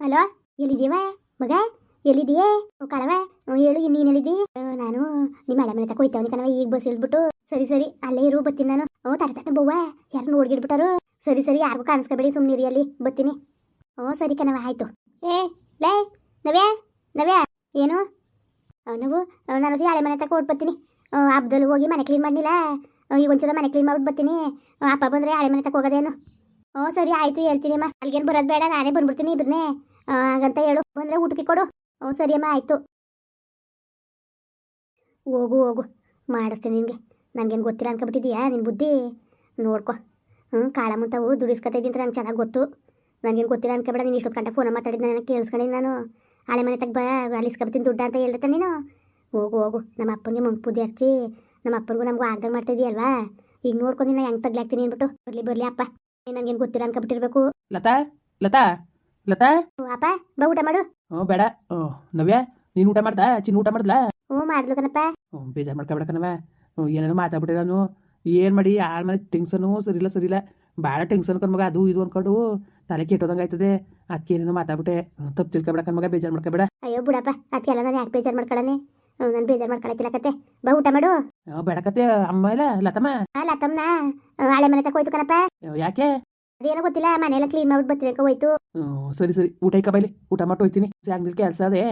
Hello? ಎಲ್ಲಿದ್ದೀವ? ಮಗ? ಎಲ್ಲಿದೆಯೇ ಹ್ಞೂ ಹೇಳು, ಇನ್ನೇನು ಹೇಳಿದಿ? ನಾನು ನಿಮ್ಮ ಹಳೆ ಮನೆ ತಕ ಹೋಯ್ತವನಿ ಕಣವ ಈಗ ಬಸ್ ಇಳ್ದ್ಬಿಟ್ಟು. ಸರಿ ಸರಿ, ಅಲ್ಲೇ ಇರು, ಬತ್ತೀನಿ ನಾನು. ಓ ತಟ ತಟ ಬವ್ವ. ಯಾರು ನೋಡ್ಗಿಡ್ಬಿಟ್ಟಾರು ಸರಿ ಸರಿ, ಯಾರಿಗೂ ಕಾಣಿಸ್ಕೋಬೇಡಿ ಸುಮ್ಮನಿರಿ ಅಲ್ಲಿ, ಬತ್ತೀನಿ. ಓ, ಸರಿ ಕಣವ ಆಯ್ತು. ಏ, ಲೇ, ನವ್ಯಾ ನವ್ಯಾ. ಏನು? ನಾವು ನಾನು ಸಿ ಹಳೆ ಮನೆ ತಕ ಓಡ್ಬತ್ತೀನಿ ಹಬ್ಬದಲ್ಲಿ ಹೋಗಿ ಮನೆ ಕ್ಲೀನ್ ಮಾಡಿಲ್ಲ ಈಗ ಒಂಚೂರು ಮನೆ ಕ್ಲೀನ್ ಮಾಡ್ಬಿಟ್ಟು ಬರ್ತೀನಿ ಅಪ್ಪ ಬಂದರೆ ಹಳೆ ಮನೆ ತಕ ಹೋಗೋದೇನು? ಓ, ಸರಿ, ಆಯಿತು, ಹೇಳ್ತೀನಿ ಅಮ್ಮ. ಅಲ್ಲಿಗೇನು ಬರೋದು ಬೇಡ, ನಾನೇ ಬಂದ್ಬಿಡ್ತೀನಿ ಇಬ್ರನ್ನೇ ಹಾಗಂತ ಹೇಳು. ಬಂದರೆ ಊಟಕ್ಕೆ ಕೊಡು. ಹ್ಞೂ ಸರಿ ಅಮ್ಮ, ಆಯಿತು. ಹೋಗು ಹೋಗು. ಮಾಡಿಸ್ತೀನಿ ನಿನಗೆ. ನನಗೇನು ಗೊತ್ತಿಲ್ಲ ಅನ್ಕೊಬಿಟ್ಟಿದ್ಯಾ ನಿನ್ನ ಬುದ್ಧಿ? ನೋಡ್ಕೊ. ಹ್ಞೂ ಕಾಳ ಮುಂತಾವು ಅಂತ ನಂಗೆ ಚೆನ್ನಾಗಿ ಗೊತ್ತು. ನನಗೇನು ಗೊತ್ತಿಲ್ಲ ಅನ್ಕೊಬೇಡ ನೀನು ಇಷ್ಟೊತ್ತು ಗಂಟೆ ಫೋನ್ ಮಾತಾಡಿದ್ದು ನನಗೆ ಕೇಳಿಸ್ಕೊಂಡೆ ನಾನು. ಹಳೆ ಮನೆ ತಗ ಬಾ ಅಲಿಸ್ಕೊಬತ್ತೀನಿ ದುಡ್ಡು ಅಂತ ಹೇಳ್ದೆ ನೀನು. ಹೋಗು ಹೋಗು. ನಮ್ಮ ಅಪ್ಪನಿಗೆ ಮಂಗ್ ಪೂಜೆ ಹಚ್ಚಿ. ನಮ್ಮ ಅಪ್ಪನಿಗೂ ನಮಗೂ ಆಗ್ದಂಗೆ ಮಾಡ್ತಿದ್ದೀಯಲ್ವಾ ಈಗ ನೋಡ್ಕೊಂಡು ನಾನು ಹೆಂಗೆ ತಗ್ಲಾಕ್ತೀನಿ ಅಂದ್ಬಿಟ್ಟು. ಬರಲಿ ಬರಲಿ ಅಪ್ಪ. ನನಗೇನು ಗೊತ್ತಿಲ್ಲ ಅನ್ಕೊಬಿಟ್ಟಿರ್ಬೇಕು ಲತಾ ಲತಾ. ಲತಾ? ಓ ಅಪ್ಪ ಬಾ ಊಟ ಮಾಡು. ಹ್ಞೂ ಬೇಡ. ಹ್ಞೂ ನವ್ಯ ನೀನು ಊಟ ಮಾಡ್ದಾ ಚಿನ್ನ ಊಟ ಮಾಡ್ಲಾ ಹ್ಞೂ ಮಾಡ್ಲು ಕಣಪ್ಪ. ಹ್ಞೂ ಬೇಜಾರು ಮಾಡ್ಕೊಬೇಡ ಕಣವ ಹ್ಞೂ ಏನೇನೋ ಮಾತಾಡ್ಬಿಟ್ಟೆ ನಾನು ಏನು ಮಾಡಿ ಯಾರ ಮನೆ ಟೆನ್ಷನು ಸರಿಲ್ಲ ಸರಿಲ್ಲ ಭಾಳ ಟೆನ್ಷನ್ ಕಣ್ಮಗ ಅದು ಇದು ಅನ್ಕೊಂಡು ತಲೆ ಕೆಟ್ಟೋದಂಗೆ ಆಯ್ತದೆ. ಅದಕ್ಕೆ ಏನೇನೋ ಮಾತಾಡ್ಬಿಟ್ಟೆ. ತಪ್ಪು ತಿಳ್ಕೊಬೇಡ ಕಣ್ಮಗ ಬೇಜಾರು ಮಾಡ್ಕೊಬೇಡ. ಅಯ್ಯೋ ಬಿಡಪ್ಪ ಅದಕ್ಕೆಲ್ಲ ನಾನು ಯಾಕೆ ಬೇಜಾರು ಮಾಡ್ಕೊಳ್ಳನೆ ನಾನು ಬೇಜಾರು ಮಾಡ್ಕೊಳಕ್ಕಿಲ್ಲ ಕತೆ. ಬಾ ಊಟ ಮಾಡು. ಬೇಡ ಕತೆ. ಅಮ್ಮ ಇಲ್ಲ ಲತಮ್ಮ? ಆ, ಹಳೆ ಮನೆ ತಕ ಹೋಯ್ತು ಕಣಪ್ಪ. ಯಾಕೆ? ಅದೇನೋ ಗೊತ್ತಿಲ್ಲ ಮನೆಯೆಲ್ಲ ಕ್ಲೀನ್ ಮಾಡ್ಬಿಟ್ಟು ಬರ್ತೀನಿ ಹೋಯ್ತು. ಸರಿ ಸರಿ. ಊಟ ಇಕ್ಕ ಬೈಲಿ ಊಟ ಮಾಡಿ ಹೋಯ್ತೀನಿ. ಆಗ್ಲಿಲ್ಲ ಕೆಲಸ ಅದೇ.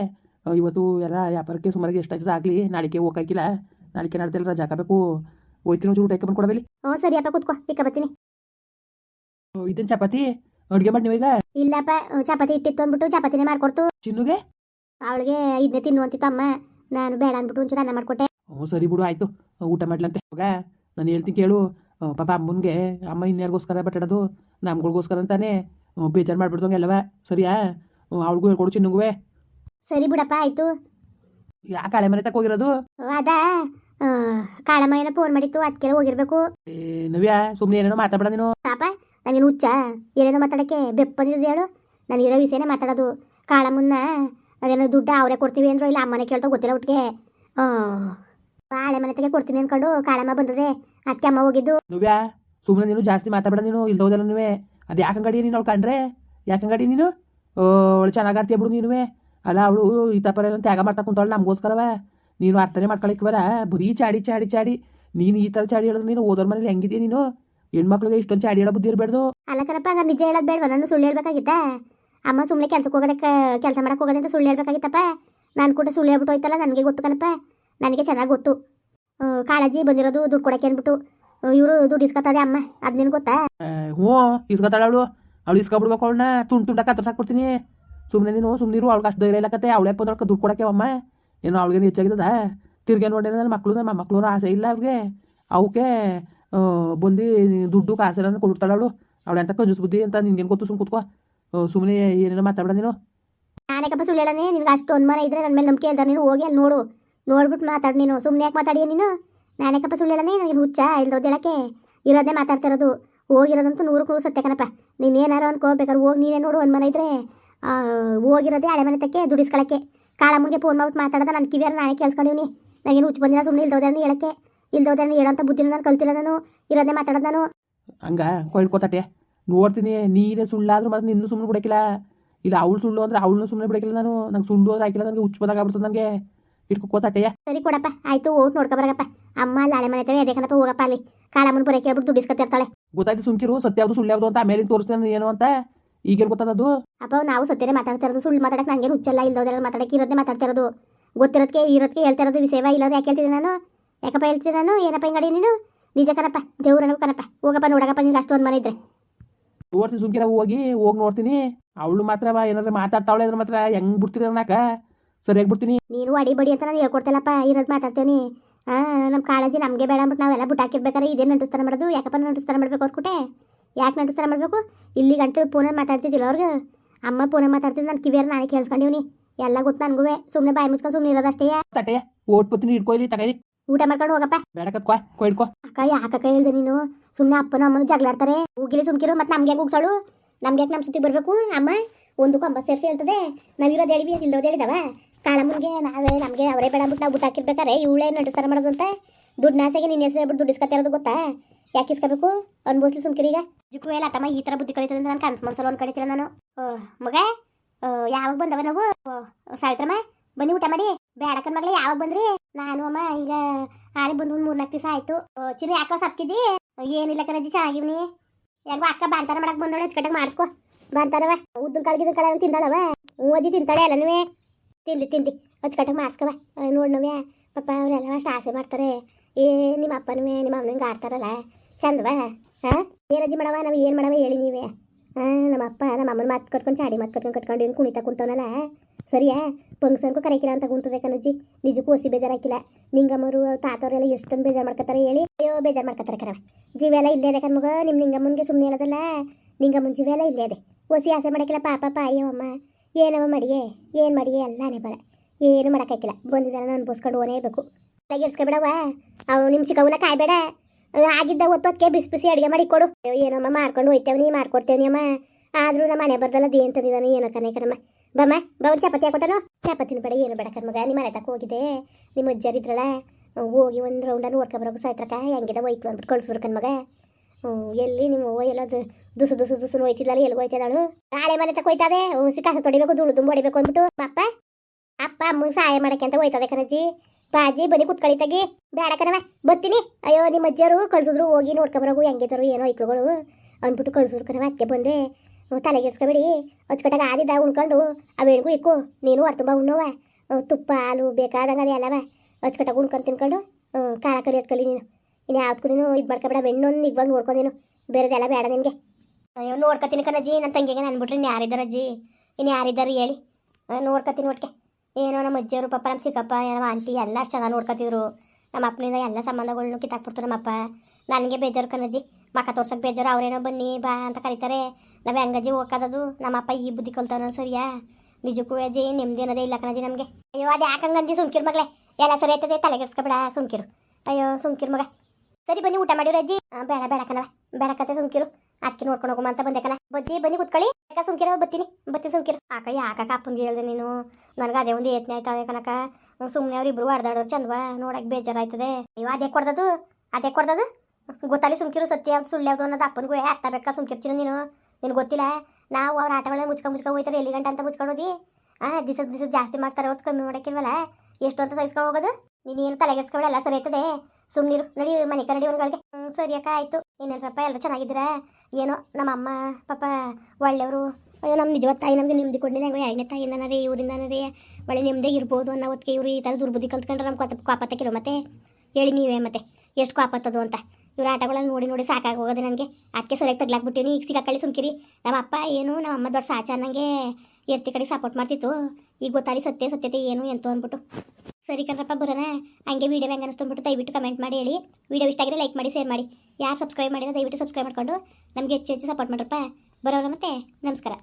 ಇವತ್ತು ಎಲ್ಲ ವ್ಯಾಪಾರಕ್ಕೆ ಸುಮಾರಿಗೆ ಎಷ್ಟಾಯ್ತದ ಆಗಲಿ ನಾಳೆಗೆ ಹೋಗಾಕಿಲ್ಲ ನಾಳೆಗೆ ನಾಡ್ದೆಲ್ಲ ರಜಾ ಹಾಕಬೇಕು. ಹೋಯ್ತೀನಿ ಒಂಚೂರು ಊಟ ಇಕ್ಕ ಬಂದು ಕೊಡಬೇಲಿ ಹ್ಞೂ ಸರಿಯಪ್ಪ ಕೂತ್ಕೋ. ಇಕ್ಕ ಬರ್ತೀನಿ. ಇದನ್ ಚಪಾತಿ? ಅಡುಗೆ ಮಾಡಿ ನೀವೀಗ ಇಲ್ಲಪ್ಪ ಚಪಾತಿ ಇಟ್ಟಿತ್ತು ಅಂದ್ಬಿಟ್ಟು ಚಪಾತಿನೇ ಮಾಡ್ಕೊಡ್ತು. ಚಿನ್ನುಗೆ? ಅವಳಿಗೆ ಇದನ್ನೇ ತಿನ್ನು ಅಂತಿತ್ತು ಅಮ್ಮ. ನಾನು ಬೇಡ ಅಂದ್ಬಿಟ್ಟು ಒಂಚೂರು ಅನ್ನ ಮಾಡ್ಕೊಟ್ಟೆ. ಹ್ಞೂ ಸರಿ ಬಿಡು ಆಯ್ತು. ಊಟ ಮಾಡ್ಲಂತೆ. ಹೋಗ. ನಾನು ಹೇಳ್ತೀನಿ ಕೇಳು. ಪಾಪ ಅಮ್ಮನಿಗೆ ಅಮ್ಮ ಇನ್ಯಾರಿಗೋಸ್ಕರ ಬಟ್ಟಾಡೋದು ನಮ್ಗಳಿಗೋಸ್ಕರ ಅಂತಾನೆ ಬೇಜಾರು ಮಾಡ್ಬಿಡ್ದಂಗೆ ಅಲ್ಲವ ಸರಿಯಾ? ಅವಳಿಗೂ ಹೇಳ್ಕೊಡು ಚಿನ್ನುಗುವೆ. ಸರಿ ಬಿಡಪ್ಪ ಆಯ್ತು. ಯಾ ಕಾಳೆ ಮನೆ ತಕ್ಕ ಹೋಗಿರೋದು? ಅದ? ಕಾಳಮ್ಮ ಏನೋ ಫೋನ್ ಮಾಡಿತ್ತು ಅದಕ್ಕೆಲ್ಲ ಹೋಗಿರ್ಬೇಕು. ಏ ನವ್ಯಾ ಸುಮ್ಮನೆ ಏನೇನೋ ಮಾತಾಡ್ಬೇಡ ನೀನು. ಪಾಪ ನನಗೇನು ಹುಚ್ಚ? ಏನೇನೋ ಮಾತಾಡಕ್ಕೆ ಬೆಪ್ಪದಿದ್ದು ಹೇಳು. ನಾನು ಇರೋ ವಿಷಯನೇ ಮಾತಾಡೋದು. ಕಾಳಮ್ಮನ್ನ ಅದೇನೋ ದುಡ್ಡು ಅವರೇ ಕೊಡ್ತೀವಿ ಅಂದ್ರು ಇಲ್ಲ ಅಮ್ಮನೇ ಕೇಳ್ತಾ ಗೊತ್ತಿಲ್ಲ ಒಟ್ಟಿಗೆ. ಬಾಳೆ ಮನೆ ತೆಗೆ ಕೊಡ್ತೀನಿ ಅನ್ಕೊಂಡು ಕಾಳಮ್ಮ ಬಂದದೆ. ಅದಕ್ಕೆ ಅಮ್ಮ ಹೋಗಿದ್ದು. ನುವ್ಯಾ ಸುಮ್ಮನೆ ನೀನು ಜಾಸ್ತಿ ಮಾತಾಡ ನೀನು ಇಲ್ದೋದಲ್ಲ ನೀವೇ ಅದು ಯಾಕಂಗಡಿ ನೀನು ಅವ್ಳು ಕಂಡ್ರೆ? ಯಾಕಂಗಡಿ ನೀನು? ಅವಳು ಚೆನ್ನಾಗಿ ಆಡ್ತೀಯ ಬಿಡು ನೀನುವೇ. ಅಲ್ಲ ಅವಳು ಈ ತಪ್ಪರ ತ್ಯಾಗ ಮಾಡ್ತಾ ಕುಂತವಳು ನಮಗೋಸ್ಕರವ. ನೀನು ಅರ್ಥನೇ ಮಾಡ್ಕೊಳಕ್ಕೆ ಬರ ಬರೀ ಚಾಡಿ ಚಾಡಿ ಚಾಡಿ. ನೀನು ಈ ಥರ ಚಾಡಿ ಹೇಳಿದ್ರೆ ನೀನು ಓದೋರ್ ಮನೇಲಿ ಹೆಂಗಿದೀಯ ನೀನು? ಹೆಣ್ಮಕ್ಳಿಗೆ ಇಷ್ಟೊಂದು ಚಾಡಿ ಹೇಳೋ ಬುದ್ಧಿ ಇರಬೇಡ್ದು. ಅಲ್ಲ ಕರಪ್ಪ ನಾನು ನಿಜ ಹೇಳೋದು ಬೇಡ ನಾನು ಸುಳ್ಳು ಹೇಳ್ಬೇಕಾಗಿತ್ತ? ಅಮ್ಮ ಸುಮ್ಮನೆ ಕೆಲ್ಸಕ್ಕೆ ಹೋಗೋದಕ್ಕೆ ಕೆಲಸ ಮಾಡಕ್ಕೆ ಹೋಗೋದಂತ ಸುಳ್ಳು ಹೇಳ್ಬೇಕಾಗಿತ್ತಪ್ಪ? ನಾನು ಕೂಡ ಸುಳ್ಳು ಹೇಳ್ಬಿಟ್ಟು ಹೋಯ್ತಲ್ಲ ನನಗೆ ಗೊತ್ತು ಕಣಪ್ಪ. ನನಗೆ ಚೆನ್ನಾಗಿ ಗೊತ್ತು. ಕಾಳಜಿ ಬಂದಿರೋದು ದುಡ್ಡು ಕೊಡಕ್ಕೆ ಅಂದ್ಬಿಟ್ಟು. ಇವರು ದುಡ್ಡು ಇಸ್ಕೊತದೆ ಅಮ್ಮ ಅದು ನಿನ್ಗೆ ಗೊತ್ತಾ? ಹ್ಞೂ ಇಸ್ಕೊತಾಳೆ ಅವಳು. ಅವಳು ಇಸ್ಕೊಬಿಡ್ಬೇಕು ಅವಳನ್ನ. ತುಂಡು ತುಂಡ ಕತ್ತರ್ಸಾಕ್ಬಿಡ್ತೀನಿ ಸುಮ್ಮನೆ ನೀನು ಸುಮ್ಮನಿರು ಅವ್ಳಿಗೆ ಅಷ್ಟು ಧೈರ್ಯ ಇಲ್ಲಕತ್ತೆ ಅವಳೇ ಬಂದೊಳಕ್ಕೆ ದುಡ್ಡು ಕೊಡಕ್ಕೆ ಅಮ್ಮ. ಏನೋ ಅವಳಿಗೇನು ಹೆಚ್ಚಾಗಿದ್ದದ. ತಿರ್ಗೇ ನೋಡಿ ನನ್ನ ಮಕ್ಕಳು ನಮ್ಮ ಮಕ್ಕಳು ಆಸೆ ಇಲ್ಲ ಅವ್ರಿಗೆ. ಅವಕ್ಕೆ ಬಂದು ದುಡ್ಡು ಕಾಸೆಲ್ಲ ಕೊಡ್ತಾಳೆ ಅವಳು. ಅವಳೆ ಅಂತ ಕಂಜೂಸ್ ಬುದ್ಧಿ ಅಂತ ನಿನ್ಗೇನು ಗೊತ್ತು? ಸುಮ್ಮನೆ ಕೂತ್ಕೋ. ಸುಮ್ಮನೆ ಏನೇನೋ ಮಾತಾಡ್ಬೇಡ ನೀನು. ನಾನೇಕಪ್ಪ ಸುಳ್ಳು ಹೇಳನೆ ನಿನ್ಗೆ ಅಷ್ಟು ಅನುಮಾನ ಇದ್ರೆ ನನ್ನ ಮೇಲೆ ನಂಬಿಕೆ ಇಲ್ದ ನೀನು ಹೋಗಿ ಅಲ್ಲಿ ನೋಡು. ನೋಡ್ಬಿಟ್ಟು ಮಾತಾಡಿ ನೀನು. ಸುಮ್ಮನೆ ಯಾಕೆ ಮಾತಾಡಿಯ ನೀನು? ನಾನೇಕಪ್ಪ ಸುಳ್ಳಿಲ್ಲ ನೀನು ಹುಚ್ಚ ಇಲ್ದೋದು ಹೇಳಕ್ಕೆ. ಇರೋದೇ ಮಾತಾಡ್ತಾ ಇರೋದು. ಹೋಗಿರೋದಂತೂ ನೂರಕ್ಕೆ ನೂರು ಸತ್ಯ ಕಣಪ್ಪ. ನೀನು ಏನಾರು ಅಂದ್ಕೋಬೇಕಾದ್ರೆ ಹೋಗಿ ನೀನೇ ನೋಡು ಒಂದು ಮನೆ ಇದ್ರೆ. ಹೋಗಿರೋದೇ ಹಳೆ ಮನೆ ತಕ್ಕೆ ದುಡಿಸ್ಕೊಳಕ್ಕೆ. ಕಾಳಮ್ಮನಿಗೆ ಫೋನ್ ಮಾಡ್ಬಿಟ್ಟು ಮಾತಾಡೋದ ನನ್ನ ಕಿವಿಯಾರ ನಾನೇ ಕೇಳಿಸ್ಕೊಂಡಿವ್ನಿ ನನಗೇನು ಹುಚ್ಚು ಬಂದಿಲ್ಲ ಸುಮ್ಮನೆ ಇಲ್ದೋದೇನು ಹೇಳಕ್ಕೆ. ಇಲ್ದೋದೇನು ಹೇಳೋಂಥ ಬುದ್ಧಿನ ನಾನು, ಕಲ್ತಿಲ್ಲ ನಾನು. ಇರೋದೇ ಮಾತಾಡೋದು ನಾನು. ಹಂಗ ಕೊಯ್ಡ್ಕೋತಟ್ಟೆ ನೋಡ್ತೀನಿ, ನೀನೇ ಸುಳ್ಳಾದ್ರೂ ಮತ್ತೆ ನಿನ್ನೂ ಸುಮ್ಮನೆ ಬಿಡಕ್ಕಿಲ್ಲ ಇಲ್ಲ, ಅವಳು ಸುಳ್ಳು ಅಂದ್ರೆ ಅವಳನ್ನೂ ಸುಮ್ಮನೆ ಬಿಡಕ್ಕಿಲ್ಲ ನಾನು. ನಂಗೆ ಸುಳ್ಳು ಅಂದ್ರೆ ಹಾಕಿಲ್ಲ ನನಗೆ ಹುಚ್ಚು ಬಂದಾಗ ಆಗ್ಬಿಡ್ತದೆ ನನಗೆ ಇಟ್ಕೋತಟ್ಟೆಯ ಸರಿ ಕೊಡಪ್ಪ ಆಯ್ತು ಓಟ್ ನೋಡ್ಕೊಬರಗಪ್ಪ ಅಮ್ಮ ಲಾಳೆ ಮನೆ ತವೆ ಅದೇ ಹೋಗಪ್ಪ ಅಲ್ಲಿ. ಕಾಲಮ್ಮನ ಪುರ ಕೇಳ್ಬಿಟ್ಟು ದುಡಿಸ್ಕೊತಿರ್ತಾಳೆ ಗೊತ್ತಾಯ್ತು ಸುಮ್ಕಿರು ಸತ್ಯ ಯಾವುದು ಸುಳ್ಳು ಯಾವ್ದು ಅಂತ ಆಮೇಲೆ ತೋರಿಸ್ತೇನೆ ಏನು ಅಂತ. ಈಗೇನು ಗೊತ್ತದದು ಅಪ್ಪ ನಾವು ಸತ್ಯನೇ ಮಾತಾಡ್ತಿರೋದು ಸುಳ್ಳು ಮಾತಾಡಕ್ಕೆ ನಂಗೆ ಹುಚ್ಚಲ್ಲ ಇಲ್ದೋದೆಲ್ಲ ಮಾತಾಡಕ್ಕೆ ಇರೋದೇ. ಮಾತಾಡ್ತಿರೋದು ಗೊತ್ತಿರೋದಕ್ಕೆ ಇರೋದಕ್ಕೆ ಹೇಳ್ತಿರೋದು ವಿಷಯ ಇಲ್ಲದ್ರೆ ಇಲ್ಲದ ಯಾಕೆ ಹೇಳ್ತಿದ್ದೆ ನಾನು? ಯಾಕಪ್ಪ ಹೇಳ್ತೀನಿ ನಾನು? ಏನಪ್ಪ ಹಿಂಗಡಿ ನೀನು? ನಿಜ ಕಣಪ್ಪ ದೇವ್ರನಗೂ ಕಣಪ್ಪ. ಹೋಗಪ್ಪ ನೋಡಕಪ್ಪ ನಿಂಗೆ ಅಷ್ಟೊಂದು ಮನೆ ಇದ್ರೆ. ನೋಡ್ತೀನಿ ಸುಮ್ಕಿರ ಹೋಗಿ ಹೋಗಿ ನೋಡ್ತೀನಿ. ಅವಳು ಮಾತ್ರ ಏನಾದ್ರು ಮಾತಾಡ್ತಾವಳೆ ಅಂದ್ರೆ ಮಾತ್ರ ಹೆಂಗ್ ಬಿಡ್ತೀರಿ ಅನ್ನಕ. ಸರಿಯಾಗಿ ಬಿಡ್ತೀನಿ ನೀನು ಅಡಿ ಬಡಿ ಅಂತ ನಾನು ಹೇಳ್ಕೊಡ್ತಲ್ಲಪ್ಪ ಇರೋದು ಮಾತಾಡ್ತೇನೆ. ನಮ್ಮ ಕಾಳಜಿ ನಮಗೆ ಬೇಡ ಅಂದ್ಬಿಟ್ಟು ನಾವೆಲ್ಲ ಬುಟ್ಟಾಕಿರ್ಬೇಕಾರೆ ಇದೇನು ನಂಟಿಸ್ತಾನೆ ಮಾಡೋದು? ಯಾಕಪ್ಪ ನಂಟಿಸ್ತಾನೆ ಮಾಡಬೇಕು ಅವ್ರಕುಟೆ? ಯಾಕೆ ನಂಟಿಸ್ತಾನೆ ಮಾಡಬೇಕು? ಇಲ್ಲಿ ಗಂಟೆ ಫೋನಲ್ಲಿ ಮಾತಾಡ್ತಿದ್ದಿಲ್ಲ ಅವ್ರಿಗೆ? ಅಮ್ಮ ಫೋನಲ್ಲಿ ಮಾತಾಡ್ತಿದ್ದು ನಾನು ಕಿವಿಯರ್ ನಾನೇ ಕೇಳಿಸ್ಕೊಂಡಿವ್ನಿ. ಎಲ್ಲ ಗೊತ್ತು ನನಗೂ ಸುಮ್ಮನೆ ಬಾಯಿ ಮುಚ್ಕೊಂಡು ಸುಮ್ಮನೆ ಇರೋದಷ್ಟೇ ತಟೆ ಓಟ್ ಬತ್ತೀನಿ ಇಟ್ಕೊಯ್ಲಿ ತಗೈಲಿ ಊಟ ಮಾಡ್ಕೊಂಡು ಹೋಗಪ್ಪ. ಬೇಡಕತ್ ಕ್ವಾ ಕೊಯ್ಡ್ಕೊ. ಅಕ್ಕ ಯಾಕಕ್ಕ ಹೇಳ್ದೆ ನೀನು? ಸುಮ್ಮನೆ ಅಪ್ಪನ ಅಮ್ಮನ ಜಗಳಾಡ್ತಾರೆ ಹೋಗಿಲಿ ಸುಮ್ಕಿರು ಮತ್ತೆ ನಮ್ಗೆ ಯಾಕೆ ಹೋಗ್ಸಾಳು? ನಮ್ಗೆ ಯಾಕೆ ನಮ್ಮ ಸುತ್ತಿ ಬರಬೇಕು? ಅಮ್ಮ ಒಂದಕ್ಕೂ ಕಂಬ ಸೇರಿಸಿ ಹೇಳ್ತದೆ. ನಾವಿರೋದು ಹೇಳಿವಿ ಇಲ್ಲೋದು ಹೇಳಿದವ. ಕಾಳಮ್ಮನಿಗೆ ನಾವೇ, ನಮಗೆ ಅವರೇ ಬೇಡ ಅಂದ್ಬಿಟ್ಟು ನಾವು ಬಿಟ್ಟು ಹಾಕಿರ್ಬೇಕಾರೆ ಇವಳೇ ನಟಿಸ್ತಾರ ಮಾಡೋದು ಅಂತ. ದುಡ್ಡು ನಾಸೆಗೆ ನಿನ್ನ ಹೆಸರು ಹೇಳ್ಬಿಟ್ಟು ದುಡ್ಡು ಇಸ್ಕೊತಿರೋದು ಗೊತ್ತಾ? ಯಾಕೆ ಇಸ್ಕೋಬೇಕು? ಅನ್ಬೋಸ್ಲಿ ಸುಮ್ಕಿರಿ ಈಗ. ಜಿಕ್ಕು ಎಲ್ಲ ತಮ್ಮ ಈ ಥರ ಬುದ್ಧಿ ಕಲಿತದೆ ಅಂತ ನಾನು ಕನ್ಸು ಒಂದು ಕಡಿತಿಲ್ಲ ನಾನು. ಮಗ ಯಾವಾಗ ಬಂದವ ನಾವು? ಸಾವಿತ್ರಮ್ಮ, ಬನ್ನಿ ಊಟ ಮಾಡಿ. ಬೇಡಕ್ಕನ ಮಗಳೇ, ಯಾವಾಗ ಬಂದ್ರಿ? ನಾನು ಅಮ್ಮ, ಈಗ ಆಳೆ ಬಂದು ಒಂದು ಮೂರ್ನಾಲ್ಕು ದಿವಸ ಆಯ್ತು. ಚಿನ್ನ ಯಾಕೋ ಸಪ್ಕಿದ್ದಿ ಏನಿಲ್ಲ ಕರಜಿ ಚೆನ್ನಾಗಿವ್ನಿ. ಯಾಕೋ ಅಕ್ಕ ಬಾಣ್ತಾರ ಮಾಡಕ್ ಬಂದೋಳೆ ಅಚ್ಚುಕಟ್ಟಾಗಿ ಮಾಡಿಸ್ಕೊ. ಬಾಣ್ತಾರವ. ಉದ್ದಿನ ಕಾಳಿಗೆ ಕಾಳು ತಿಂದಾಳವ? ಓದಿ ತಿಂತಾಳೆ ಎಲ್ಲನೂ ತಿನ್ಲಿ ತಿನ್ಲಿ ಅಚ್ಚುಕಟ್ಟಾಗಿ ಮಾಡಿಸ್ಕವ ನೋಡ್ ನವ್ಯ. ಪಾಪ ಅವರೆಲ್ಲ ಅಷ್ಟು ಆಸೆ ಮಾಡ್ತಾರೆ. ಏ, ನಿಮ್ಮ ಅಪ್ಪನೂ ನಿಮ್ಮ ಅಮ್ಮನ ಹಿಂಗೆ ಆಡ್ತಾರಲ್ಲ. ಚಂದವ ಹಾಂ ಏನಜ್ಜಿ ಮಾಡವ ನಾವು ಏನು ಮಾಡವ ಹೇಳಿ ನೀವೇ. ಹಾಂ ನಮ್ಮ ಅಪ್ಪ, ನಮ್ಮ ಅಮ್ಮನ ಮಾತು ಕಟ್ಕೊಂಡು, ಚಾಡಿ ಮಾತು ಕಟ್ಕೊಂಡು ಕಟ್ಕೊಂಡು ಹಿಂಗೆ ಕುಣಿತಾ ಕುಂತವನಲ್ಲ. ಸರಿಯಾ? ಫಂಕ್ಷನ್ಗೂ ಕರೆಕಿಲ್ಲ ಅಂತ ಕುಂತದೆ ಕಣಜ್ಜಿ. ನಿಜಕ್ಕೂ ಹಸಿ ಬೇಜಾರಾಕಿಲ್ಲ. ನಿಂಗಮ್ಮರು, ತಾತವರೆಲ್ಲ ಎಷ್ಟೊಂದು ಬೇಜಾರು ಮಾಡ್ಕೊತಾರೆ ಹೇಳಿ. ಅಯ್ಯೋ, ಬೇಜಾರು ಮಾಡ್ಕೊತಾರೆ ಕರವ ಜೀವೆಲ್ಲ ಇಲ್ಲೇ ಇದೆ ಕಣ್ಮಗ. ನಿಮ್ಮ ನಿಂಗಮ್ಮನಿಗೆ ಸುಮ್ಮನೆ ಹೇಳೋದಲ್ಲ. ನಿಂಗಮ್ಮನ ಜೀವೆಲ್ಲ ಇಲ್ಲೇ ಇದೆ. ಹೊಸಿ ಆಸೆ ಮಾಡೋಕ್ಕಿಲ್ಲ ಪಾಪ, ಪಾಯೋ ಅಮ್ಮ. ಏನವ ಮಡಿಗೆ? ಏನು ಮಡಿಗೆ? ಎಲ್ಲಾನೇ ಬರ. ಏನು ಮಾಡೋಕ್ಕಾಗಿಲ್ಲ ಬಂದಿದ್ದಾನೆ ಅನ್ಭವಿಸ್ಕೊಂಡು ಓನೇಬೇಕು ತೆಗಿಸ್ಕೊಬೇಡವ ಅವು ನಿಮ್ಮ ಚಿಕ್ಕವನ್ನ ಕಾಯ್ಬೇಡ. ಆಗಿದ್ದ ಹೊತ್ತೊತ್ತಿಗೆ ಬಿಸಿ ಬಿಸಿ ಅಡುಗೆ ಮಾಡಿ ಕೊಡು. ಏನಮ್ಮ ಮಾಡ್ಕೊಂಡು ಹೋಯ್ತೇವೆ ನೀ, ಮಾಡ್ಕೊಡ್ತೇವೆ ಅಮ್ಮ ಆದ್ರೂ ನಮ್ಮ ಮನೆ ಬರ್ದಲ್ಲ ದೇನ್ ತಂದಿದ್ದಾನೆ, ಏನೋ ಕನೆ ಕಣಮ್ಮ. ಬಮ್ಮ, ಬಾ ಒಂದು ಚಪಾತಿ ಹಾಕೊಟ್ಟನು? ಚಪಾತಿನ ಬೇಡ ಏನು ಬೇಡ ಕರ್ಮಗ ನಿಮ್ಮ ಮನೆ ತಕ್ಕ ಹೋಗಿದ್ದೆ. ನಿಮ್ಮ ಅಜ್ಜರಿದ್ರಲ್ಲ. ಹೋಗಿ ಒಂದು ರೌಂಡನ್ನು ನೋಡ್ಕೊಬರೋಕು ಸಾಯ್ತ್ರಕ ಹೆಂಗಿದೆ ಒಯ್ತು ಅಂದ್ಬಿಟ್ಟು ಕಳ್ಸಿದ್ರು ಕಣ್ಮಗ. ಎಲ್ಲಿ ನಿಮ್ಮ ಅವ್ವ ಎಲ್ಲದು ದುಸು ದುಸು ದುಸು ಹೋಯ್ತಿದ್ಲಲ್ಲ ಎಲ್ಲಿ ಹೋಯ್ತಿದ್ದಾಳು ನಾಳೆ ಮನೆ ತಕ್ಕ ಹೋಯ್ತದೆ ಹುಸಿ ಕಾಸು ತೊಡಿಬೇಕು ದುಳು ದುಂಬು ಹೊಡಿಬೇಕು ಅಂದ್ಬಿಟ್ಟು. ಅಪ್ಪ ಅಪ್ಪ ಅಮ್ಮಂಗೆ ಸಹಾಯ ಮಾಡಕ್ಕೆ ಅಂತ ಹೋಯ್ತದೆ ಕಣಜ್ಜಿ. ಬಾಜಿ, ಬನ್ನಿ ಕುತ್ಕೊಳ್ಳಿ ತಗಿ. ಬೇಡ ಕಣವ ಬತ್ತೀನಿ ಅಯ್ಯೋ, ನಿಮ್ಮ ಅಜ್ಜಿಯರು ಕಳ್ಸಿದ್ರು, ಹೋಗಿ ನೋಡ್ಕೊಬರೋಗು ಹೆಂಗಿದ್ರು ಏನೋ ಐಕ್ಳುಗಳು ಅಂದ್ಬಿಟ್ಟು ಕಳ್ಸಿದ್ರು ಕಣವ ಅದಕ್ಕೆ ಬಂದೆ. ತಲೆಗೆಡ್ಸ್ಕೊಬೇಡಿ ಅಚ್ಚುಕಟ್ಟಾಗ ಆದಿದ್ದ ಉಣ್ಕೊಂಡು ಅವೇಣಿಗೂ ಇಕ್ಕು. ನೀನು ಅರ್ತುಂಬ ಉಣ್ಣವ ತುಪ್ಪ, ಹಾಲು ಬೇಕಾದಂಗೆ ಅದೆಲ್ಲವ ಅಚ್ಚುಕಟ್ಟಾಗಿ ಉಣ್ಕೊಂಡು ತಿನ್ಕೊಂಡು ಕಾಳ ಕಲಿ ಕಲಿ ನೀನು. ಇನ್ನು ಯಾವ್ದು ನೀನು ಇದು ಮಾಡ್ಕೊಬೇಡ, ಬೆಣ್ಣೊಂದು ಇವಾಗ ಬಂದು ನೀನು ಬೇರೆದೆಲ್ಲ ಬೇಡ ನಿನಗೆ. ಅಯ್ಯೋ, ನೋಡ್ಕೊತೀನಿ ಕಣಜ್ಜಿ ನನ್ನ ತಂಗಿಗೆ ಅನ್ಬಿಟ್ರೆ ಇನ್ನು ಯಾರಿದ್ದಾರೆ ಅಜ್ಜಿ? ಇನ್ನು ಯಾರಿದ್ದಾರೆ ಹೇಳಿ. ನೋಡ್ಕೊತೀನಿ ನೋಡ್ಕೆ. ಏನೋ ನಮ್ಮ ಅಜ್ಜಿಯವರು ಪಪ್ಪ ನಮ್ಮ ಚಿಕ್ಕಪ್ಪ, ನಮ್ಮ ಆಂಟಿ ಎಲ್ಲ ಚೆನ್ನಾಗಿ ನೋಡ್ಕೊತಿದ್ರು. ನಮ್ಮ ಅಪ್ಪನಿಂದ ಎಲ್ಲ ಸಂಬಂಧಗಳ್ನು ಕಿತ್ತಾಕ್ಬಿಡ್ತು ನಮ್ಮಪ್ಪ ನನಗೆ ಬೇಜಾರು ಕಣಜ್ಜಿ. ಮಕ್ಕ ತೋರ್ಸಕ್ಕೆ ಬೇಜಾರು, ಅವರೇನೋ ಬನ್ನಿ, ಬಾ ಅಂತ ಕರೀತಾರೆ. ನಾವು ಹೆಂಗಜ್ಜಿ ಹೋಗೋದು ನಮ್ಮಪ್ಪ ಈ ಬುದ್ಧಿ ಕಲ್ತವನ ಸರಿಯಾ? ನಿಜಕ್ಕೂ ಅಜ್ಜಿ, ನೆಮ್ಮದಿ ಅನ್ನೋದೇ ಇಲ್ಲ ಕಣಜ್ಜಿ ನಮಗೆ. ಅಯ್ಯೋ ಅದು ಯಾಕಂಗಂದಿ ಸುಮ್ಕಿರ್ ಮಗಳೇ? ಎಲ್ಲ ಸರಿ ಆಯ್ತದೆ, ತಲೆಗೆಡ್ಸ್ಕೊಬೇಡ ಸುಮ್ಕಿರು. ಅಯ್ಯೋ, ಸುಮ್ಕಿರ್ ಮಗ. ಸರಿ ಬನ್ನಿ ಊಟ ಮಾಡಿರೋ ಅಜ್ಜಿ ಬೇಡ ಬೇಡ ಕಣವ ಬೇಡ ಕತೆ ಸುಮ್ಕಿರು. ಅದಕ್ಕೆ ನೋಡ್ಕೊಂಡು ಹೋಗುಮ ಅಂತ ಬಂದೆ ಕಣ. ಬಜ್ಜಿ, ಬನ್ನಿ ಕುತ್ಕೊಳ್ಳಿ. ಯಾಕ ಸುಮ್ಕಿರ ಬತ್ತೀನಿ ಬತ್ತಿ ಸುಮ್ಕಿರು. ಆಕ ಯಾಕ ಅಪ್ಪನ್ಗೆ ಹೇಳ್ದೆ ನೀನು. ನನಗೆ ಅದೇ ಒಂದು ಏತ್ನೆ ಆಯ್ತದೆ ಕನಕ ಸುಮ್ಮನೆ ಅವ್ರಿಬ್ರು ಹೊಡೆದಾಡೋರು ಚಂದವಾ ನೋಡಕ್ಕೆ ಬೇಜಾರಾಯ್ತದೆ. ಇವ ಅದೇ ಕೊಡ್ದದು? ಅದೇ ಕೊಡ್ದದು? ಗೊತ್ತಲ್ಲಿ ಸುಮ್ಕಿರು, ಸತ್ಯ, ಸುಳ್ಳು ಯಾವುದು ಅನ್ನೋದು ಅಪ್ಪನಿಗೂ ಅರ್ಥ ಬೇಕಾ ಸುಮ್ಕಿರ್ಚಿನ ನೀನು? ನಿನಗೆ ಗೊತ್ತಿಲ್ಲ? ನಾವು ಅವ್ರ ಆಟಗಳನ್ನ ಮುಚ್ಕೊಂಡು ಮುಚ್ಕೊಂಡು ಹೋಯ್ತಾರೆ, ಎಲ್ಲಿ ಗಂಟೆ ಅಂತ ಮುಚ್ಕೊಂಡು ಹೋದಿ? ಆ ದಿಸ ದಿಸ ಜಾಸ್ತಿ ಮಾಡ್ತಾರೆ ಅವ್ರು ಕಮ್ಮಿ ಮಾಡೋಕ್ಕಿಲ್ವಲ್ಲ ಎಷ್ಟು ಅಂತ ಸಹಿಸ್ಕೊಂಡು ಹೋಗೋದು? ನೀನು ಏನು ತಲೆಗೆಡ್ಸ್ಕೊಬೇಡ, ಎಲ್ಲ ಸರಿ ಆಯ್ತದೆ. ಸುಮ್ಮನಿರು ನಡಿ ಮನೆ ಕರಡಿ ಅವ್ರಗಳಿಗೆ ಹ್ಞೂ ಸರಿ ಅಕ್ಕ, ಆಯಿತು. ಇನ್ನೇನಪ್ಪ ಎಲ್ಲರೂ ಚೆನ್ನಾಗಿದ್ದೀರಾ? ಏನೋ, ನಮ್ಮ ಅಮ್ಮ ಪಾಪ ಒಳ್ಳೆಯವರು. ಅಯ್ಯೋ ನಮ್ಮ ನಿಜವತ್ತ ತಾಯಿ ನಮಗೆ ನೆಮ್ಮದಿ ಕೊಡಲಿಲ್ಲ. ಹೆಂಗೋ ಎರಡನೇ ತಾಯಿ ರೀ, ಇವರಿಂದನ ರೀ. ಒಳ್ಳೆ ನೆಮ್ಮದಿ ಇರ್ಬೋದು ಅನ್ನೋ ಹೊತ್ತಿಗೆ ಇವರು ಈ ಥರ ದುರ್ಬುದ್ಧಿ ಕಲ್ತ್ಕೊಂಡ್ರೆ ನಮ್ಮ ಕೊತ್ತ ಕಾಪತ್ತಕ್ಕಿರೋ ಮತ್ತೆ. ಹೇಳಿ ನೀವೇ ಮತ್ತೆ, ಎಷ್ಟು ಕಾಪತ್ತದು ಅಂತ. ಇವ್ರ ಆಟಗಳನ್ನು ನೋಡಿ ನೋಡಿ ಸಾಕಾಗಿ ಹೋಗೋದು ನನಗೆ. ಅದಕ್ಕೆ ಸರಿಯಾಗಿ ತಗ್ಲಾಕ್ಬಿಟ್ಟಿನಿ ಈಗ ಸಿಗಾಕಳಿ ಸುಮ್ಕಿರಿ. ನಮ್ಮ ಅಪ್ಪ ಏನು, ನಮ್ಮ ಅಮ್ಮ ದೊಡ್ಡ ಸಾಚ ಅನ್ನಂಗೆ ಎರ್ತಿ ಕಡೆಗೆ ಸಪೋರ್ಟ್ ಮಾಡ್ತಿತ್ತು? ಈಗ ಗೊತ್ತಾಗಿ ಸತ್ಯ ಸತ್ಯತೆ ಏನು ಎಂತ ಅಂದ್ಬಿಟ್ಟು. ಸರಿ ಕಣ್ರಪ್ಪ, ಬರೋಣ. ಹಂಗೆ ವೀಡಿಯೋ ಹೆಂಗೆ ಅನಿಸ್ತು ಅಂದ್ಬಿಟ್ಟು ದಯವಿಟ್ಟು ಕಮೆಂಟ್ ಮಾಡಿ ಹೇಳಿ. ವೀಡಿಯೋ ಇಷ್ಟ ಆಗಿದ್ರೆ ಲೈಕ್ ಮಾಡಿ ಶೇರ್ ಮಾಡಿ. ಯಾರು ಸಬ್ಸ್ಕ್ರೈಬ್ ಮಾಡಿದ್ರೆ ದಯವಿಟ್ಟು ಸಬ್ಸ್ಕ್ರೈಬ್ ಮಾಡಿಕೊಂಡು. ನಮಗೆ ಹೆಚ್ಚು ಹೆಚ್ಚು ಸಪೋರ್ಟ್ ಮಾಡ್ರಪ್ಪ. ಬರೋಣ ಮತ್ತೆ, ನಮಸ್ಕಾರ.